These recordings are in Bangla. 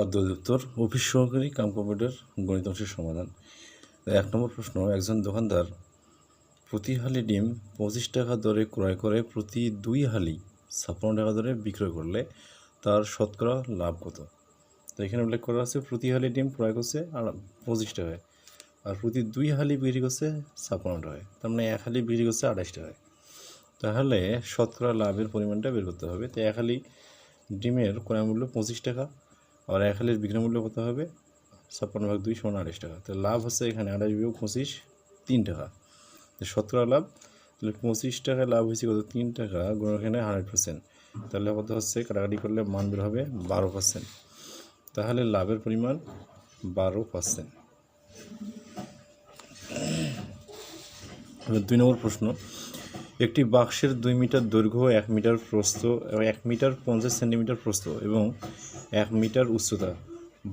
অধিদপ্তর অফিস সহকারী, কাম কম্পিউটার গণিত অংশের সমাধান এক নম্বর প্রশ্ন, একজন দোকানদার প্রতি হালি ডিম পঁচিশ টাকা দরে ক্রয় করে প্রতি দুই হালি ছাপ্পান্ন টাকা দরে বিক্রয় করলে তার শতকরা লাভ কত? তো এখানে উল্লেখ করা আছে, প্রতি হালি ডিম ক্রয় করছে আর পঁচিশ টাকায়, আর প্রতি দুই হালি বিক্রি করছে ছাপ্পান্ন টাকায়, তার মানে এক হালি বিক্রি করছে আঠাশ টাকায়। তাহলে শতকরা লাভের পরিমাণটা বের করতে হবে। তো এক হালি ডিমের ক্রয় মূল্য পঁচিশ টাকা আর এক হালির বিক্রয় মূল্য কত হবে? ছাপ্পান্ন ভাগ দুই সমান আড়াইশ টাকা। তো লাভ হচ্ছে এখানে আড়াইশ বিয়োগ পঁচিশ, তিন টাকা। শতকরা লাভ, তাহলে পঁচিশ টাকায় লাভ হয়েছে কত? তিন টাকা, গুণ এখানে হান্ড্রেড পার্সেন্ট তাহলে কত হচ্ছে? কাটাকাটি করলে মান বের হবে বারো পার্সেন্ট তাহলে লাভের পরিমাণ বারো পার্সেন্ট দুই নম্বর প্রশ্ন। একটি বাক্সের দুই মিটার দৈর্ঘ্য এক মিটার প্রস্থ এবং এক মিটার পঞ্চাশ সেন্টিমিটার প্রস্থ এবং এক মিটার উচ্চতা।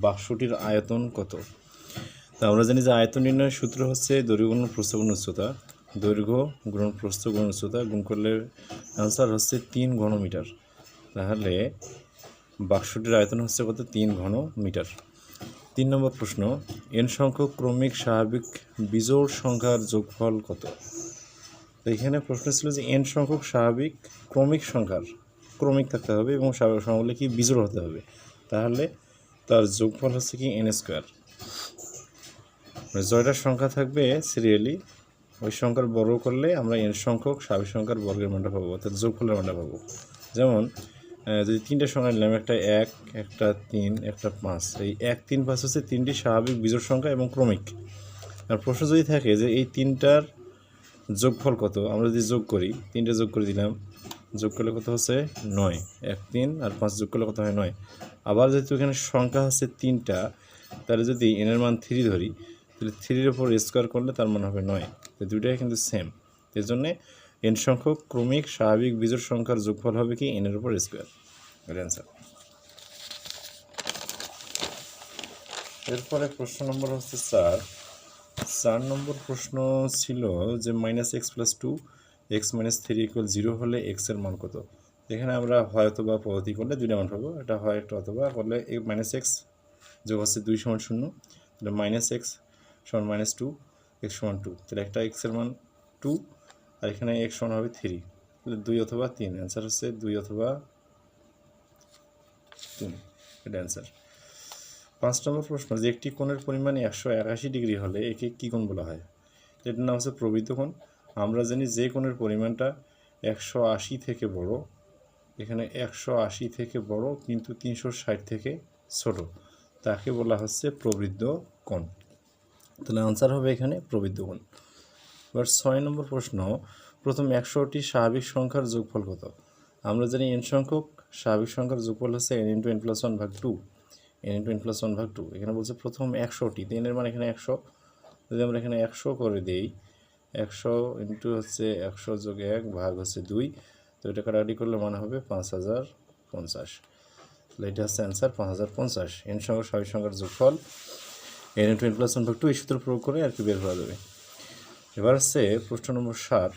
বাক্সটির আয়তন কত? তা আমরা জানি যে আয়তন নির্ণয়ের সূত্র হচ্ছে দৈর্ঘ্য গুণ উচ্চতা। দৈর্ঘ্য, গুণ প্রস্থ গুণ উচ্চতা গুণ করলে অ্যান্সার হচ্ছে তিন ঘন মিটার। তাহলে বাক্সটির আয়তন হচ্ছে কত? তিন ঘন মিটার। তিন নম্বর প্রশ্ন এন সংখ্যক ক্রমিক স্বাভাবিক বিজোড় সংখ্যার যোগফল কত? এখানে প্রশ্ন ছিল যে এন সংখ্যক স্বাভাবিক ক্রমিক সংখ্যার। ক্রমিক থাকতে হবে এবং স্বাভাবিক সংখ্যা কি বিজোড় হতে হবে। তাহলে তার যোগফল হচ্ছে কি এন স্কোয়ার মানে জয়টার সংখ্যা থাকবে সিরিয়ালি ওই সংখ্যার বর্গ করলে আমরা এন সংখ্যক স্বাভাবিক সংখ্যার বর্গের মানটা পাবো, অর্থাৎ যোগফলের মানটা পাবো। যেমন যদি তিনটে সংখ্যা নিলাম, একটা এক, একটা তিন, একটা পাঁচ, এই এক, তিন, পাঁচ হচ্ছে তিনটি স্বাভাবিক বিজোড় সংখ্যা এবং ক্রমিক। আর প্রশ্ন যদি থাকে যে এই তিনটার যোগফল কত, আমরা যদি যোগ করি, তিনটে যোগ করে দিলাম যোগ করলে কত হচ্ছে? নয়। এক, তিন আর পাঁচ যোগ করলে কত হয়? নয়। আবার যেহেতু এখানে সংখ্যা হচ্ছে তিনটা, তাহলে যদি এনের মান থ্রি ধরি, তাহলে থ্রির ওপর স্কোয়ার করলে তার মান হবে নয়। তো দুইটাই কিন্তু সেম এর জন্যে এন সংখ্যক ক্রমিক স্বাভাবিক বিজোড় সংখ্যার যোগফল হবে কি? এনের উপর স্কোয়ার অ্যান্সার এরপরে প্রশ্ন নম্বর হচ্ছে চার চার নম্বর প্রশ্ন ছিল যে minus x plus two x minus three equal zero হলে এক্সের মান কত? এখানে আমরা হয় অথবা পদ্ধতি করলে দুইটা মান পাবো। এটা হয় একটা অথবা, করলে মাইনাস এক্স যোগ হচ্ছে দুই সমান শূন্য, তাহলে মাইনাস এক্স সমান মাইনাস টু এক্স সমান টু তাহলে একটা এক্সের মান টু আর এখানে এক্স সমান হবে থ্রি তাহলে দুই অথবা তিন অ্যান্সার হচ্ছে দুই অথবা তিন। এটা অ্যান্সার পাঁচ নম্বর প্রশ্ন, যে একটি কোণের পরিমাণ একশো একাশি ডিগ্রি হলে একে কী কোণ বলা হয়? এটার নাম হচ্ছে প্রবৃদ্ধ কোণ। আমরা জানি যে কোণের পরিমাণটা একশো আশি থেকে বড়। এখানে একশো আশি থেকে বড় কিন্তু তিনশো ষাট থেকে ছোট। তাকে বলা হচ্ছে প্রবৃদ্ধ কোণ। তাহলে আনসার হবে এখানে প্রবৃদ্ধ কোণ। এবার ছয় নম্বর প্রশ্ন, প্রথম একশোটি স্বাভাবিক সংখ্যার যোগফল কত? আমরা জানি এন সংখ্যক স্বাভাবিক সংখ্যার যোগফল হচ্ছে n into n plus one ভাগ two n into n plus one ভাগ টু এখানে বলছে প্রথম একশোটি এনের মানে এখানে একশো। যদি আমরা এখানে একশো করে দিই একশো ইন্টু হচ্ছে একশো যোগ এক ভাগ হচ্ছে দুই। তো এটা কাটাকাটি করলে মানে হবে পাঁচ হাজার পঞ্চাশ। তাহলে এটা হচ্ছে অ্যান্সার পাঁচ হাজার পঞ্চাশ। এন সংখ্যক স্বাভাবিক সংখ্যার যোগফল। N into n plus one two এই সূত্র প্রয়োগ করে আর কি বের করা যাবে। এবার হচ্ছে প্রশ্ন নম্বর সাত।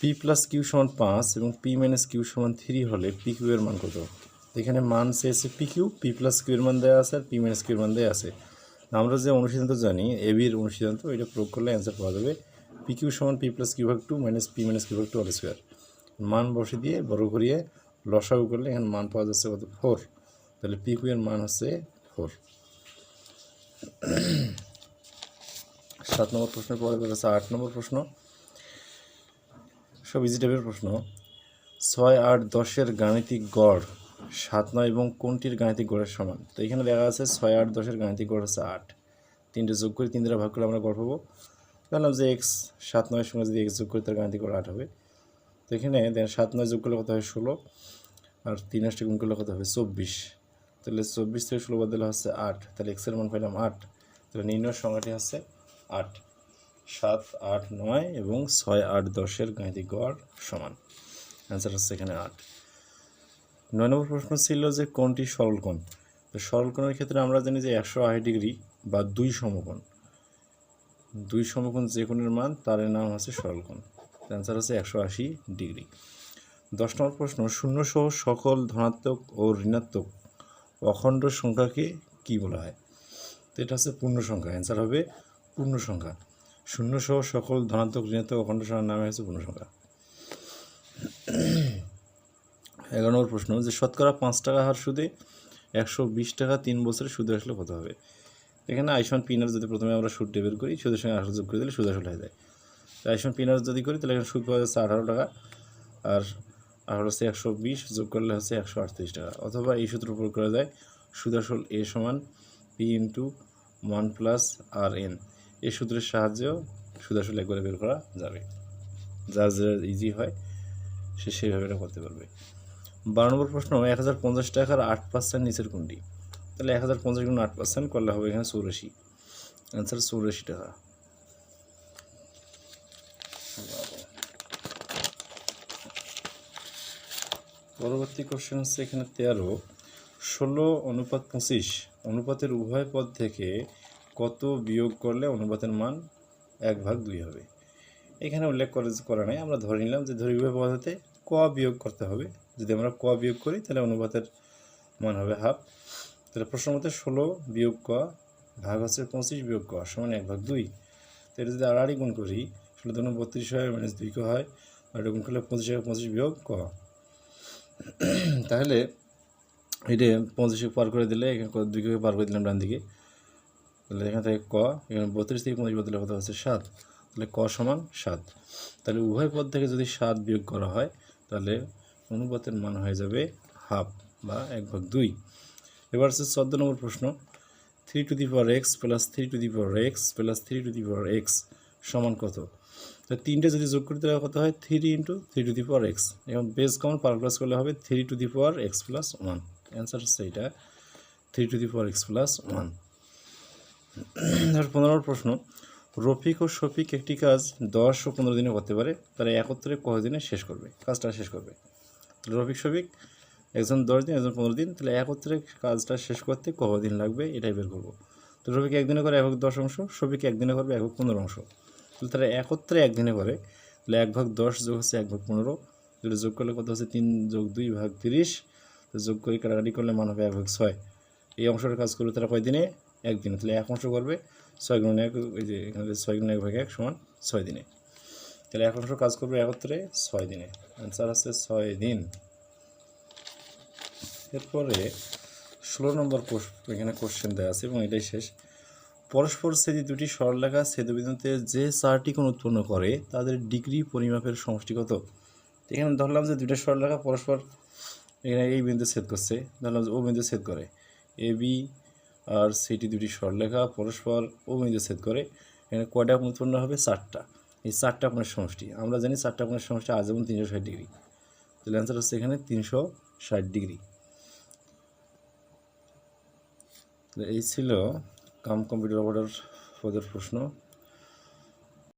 পি প্লাস কিউ সমান পাঁচ এবং পি মাইনাস কিউ সমান থ্রি হলে পি কিউ এর মান কত? এখানে মান চেয়েছে p q p plus q এর মান দেওয়া আছে আর পি মাইনাস কিউ এর মান দেওয়া আছে। আমরা যে অনুসিদ্ধান্ত জানি এ বির অনুসিদ্ধান্ত, এটা প্রয়োগ করলে অ্যান্সার পাওয়া যাবে পি কিউ সমান পি প্লাস কিউ ভাগ two minus p minus q ভাগ টু অল স্কোয়ার মান বসে দিয়ে বড় করিয়ে লসাগু করলে এখানে মান পাওয়া যাচ্ছে কত? ফোর তাহলে পি কিউ এর মান হচ্ছে ফোর সাত নম্বর প্রশ্নের পরে আছে আট নম্বর প্রশ্ন। সব ইজি টাইপের প্রশ্ন। ছয় আট দশের গাণিতিক গড় সাত নয় এবং কোনটির গাণিতিক গড়ের সমান? তো এখানে দেখা আছে ছয় আট দশের গাণিতিক গড় হচ্ছে আট। তিনটে যোগ করে তিন দ্বারা ভাগ করে আমরা গড় পাবো। জানলাম যে এক্স সাত নয়ের সঙ্গে যদি এক্স যোগ করি তার গাণিতিক আট হবে। তো এখানে দেন সাত নয় যোগ করলে কত হয় ষোলো, আর তিন আসটি গুণ করলে কত হবে চব্বিশ। তাহলে চব্বিশ থেকে ষোলো বাদ দিলে হচ্ছে আট, তাহলে এক্সের মান পাইলাম আট, তাহলে নির্ণয় সংখ্যাটি হচ্ছে আট। সাত, আট, নয় এবং ছয়, আট, দশের গাণিতিক গড় সমান। অ্যান্সার হচ্ছে এখানে আট। নয় নম্বর প্রশ্ন ছিল যে কোনটি সরল কোণ তো সরল কোণের ক্ষেত্রে আমরা জানি যে একশো আশি ডিগ্রি বা দুই সমকোণ। দুই সমকোণ যে কোণের মান, তার নাম হচ্ছে সরল কোণ অ্যান্সার হচ্ছে একশো আশি ডিগ্রি। দশ নম্বর প্রশ্ন শূন্য সহ সকল ধনাত্মক ও ঋণাত্মক অখণ্ড সংখ্যাকে কি বলা হয়? তো এটা হচ্ছে পূর্ণ সংখ্যা। অ্যান্সার হবে পূর্ণ সংখ্যা। শূন্য সহ সকল ধনাত্মক, ঋণাত্মক, অখণ্ড সংখ্যার নামে হচ্ছে পূর্ণ সংখ্যা। এগারো নম্বর প্রশ্ন, যে শতকরা পাঁচ টাকা হার সুদে একশো বিশ টাকা তিন বছরের সুদে আসলে কত হবে? এখানে আইসমান পিনার যদি প্রথমে আমরা সুদ টেবিল করি, সুদের সঙ্গে আসল যোগ করে দিলে সুদ আসল হয়ে যায়। তো আইসমান পিনার যদি করি, তাহলে এখানে সুদ পাওয়া যাচ্ছে আঠারো টাকা, আর আর হচ্ছে একশো বিশ, যোগ করলে হচ্ছে একশো আটত্রিশ টাকা। অথবা এই সূত্র প্রয়োগ করা যায়, সুদ আসল এ সমান p into one plus r n এই সূত্রের সাহায্যেও সুদ আসল একবারে বের করা যাবে। যার যার ইজি হয়, সে সেইভাবে এটা করতে পারবে। বারো নম্বর প্রশ্ন, এক হাজার পঞ্চাশ টাকার আট পার্সেন্ট নিচের কোনটি? তাহলে এক হাজার পঞ্চাশ গুণ আট পার্সেন্ট করলে হবে এখানে চৌরাশি। অ্যান্সার চৌরাশি টাকা পরবর্তী কোশ্চেন হচ্ছে এখানে তেরো। ষোলো অনুপাত পঁচিশ, অনুপাতের উভয় পদ থেকে কত বিয়োগ করলে অনুপাতের মান এক ভাগ দুই হবে? এখানে উল্লেখ করে করা নাই, আমরা ধরে নিলাম যে ধরি উভয় পদ হতে ক বিয়োগ করতে হবে। যদি আমরা ক বিয়োগ করি, তাহলে অনুপাতের মান হবে হাফ। তাহলে প্রশ্ন মতে ষোলো বিয়োগ ক ভাগ হচ্ছে পঁচিশ বিয়োগ ক সমান এক ভাগ দুই। তো এটা যদি আড়াআড়ি গুণ করি, ষোলো দুগুণ বত্রিশ হয় মাইনাস দুই ক হয় আর গুণ করলে পঁচিশ হয়, পঁচিশ বিয়োগ ক। তাহলে এটা পঁচিশে পার করে দিলে, এখানে ক- দুইকে পার করে দিলাম ডান দিকে। তাহলে এখান থেকে ক, এখানে বত্রিশ থেকে পঁচিশ বদলে কত হচ্ছে সাত। তাহলে ক সমান সাত। তাহলে উভয় পদ থেকে যদি সাত বিয়োগ করা হয়, তাহলে অনুপাতের মান হয়ে যাবে হাফ বা এক ভাগ দুই। এবার হচ্ছে চোদ্দ নম্বর প্রশ্ন। Three to the power x plus three to the power x plus three to the power x সমান কত? তো তিনটে যদি যোগ করতে কত হয়? Three into three to the power x এবং বেস কমন পাওয়ার প্লাস করলে হবে three to the power x plus one answer হচ্ছে এটা three to the power x plus one পনেরো নম্বর প্রশ্ন। রফিক ও শফিক একটি কাজ দশ ও পনেরো দিনে করতে পারে, তারা একত্রে কতদিনে শেষ করবে? কাজটা শেষ করবে। রফিক, শফিক একজন দশ দিন, একজন পনেরো দিন, তাহলে একত্রে কাজটা শেষ করতে কতদিন লাগবে এটাই বের করব। তো রফিক একদিনে করে এক ভাগ দশ অংশ, শফিক একদিনে করবে এক ভাগ পনেরো অংশ। তাহলে তারা একত্রে একদিনে করে, তাহলে এক ভাগ দশ যোগ হচ্ছে এক ভাগ পনেরো যেটা যোগ করলে কত হচ্ছে তিন যোগ দুই ভাগ তিরিশ, তো যোগ করে কাটাকাটি করলে মান হবে এক ভাগ ছয়। এই অংশটার কাজ করবে তারা কয়দিনে একদিনে। তাহলে এক অংশ করবে, ছয় গুণ এক ওই যে এখানে ছয় গুণ এক ভাগ এক সমান ছয় দিনে। তাহলে এক অংশ কাজ করবে একত্রে ছয় দিনে। অ্যান্সার হচ্ছে ছয় দিন। এরপরে ষোলো নম্বর এখানে কোশ্চেন দেওয়া আছে এবং এটাই শেষ। পরস্পর ছেদি দুটি সরলরেখা ছেদবিন্দুতে যে চারটি কোণ উৎপন্ন করে, তাদের ডিগ্রি পরিমাপের সমষ্টি কত? এখানে ধরলাম যে দুটো সরলরেখা পরস্পর এখানে এই বিন্দু ছেদ করছে। ধরলাম যে ও বিন্দু ছেদ করে। এ, বি আর সিটি দুটি সরলরেখা পরস্পর ও বিন্দু ছেদ করে। এখানে কয়টা উৎপন্ন হবে? চারটা। এই চারটা কোণের সমষ্টি। আমরা জানি চারটা কোণের সমষ্টি আজীবন তিনশো ষাট ডিগ্রি। তাহলে অ্যান্সার হচ্ছে এখানে তিনশো ষাট ডিগ্রি তো এই ছিল কাম কম্পিউটার অপারেটর পদের প্রশ্ন।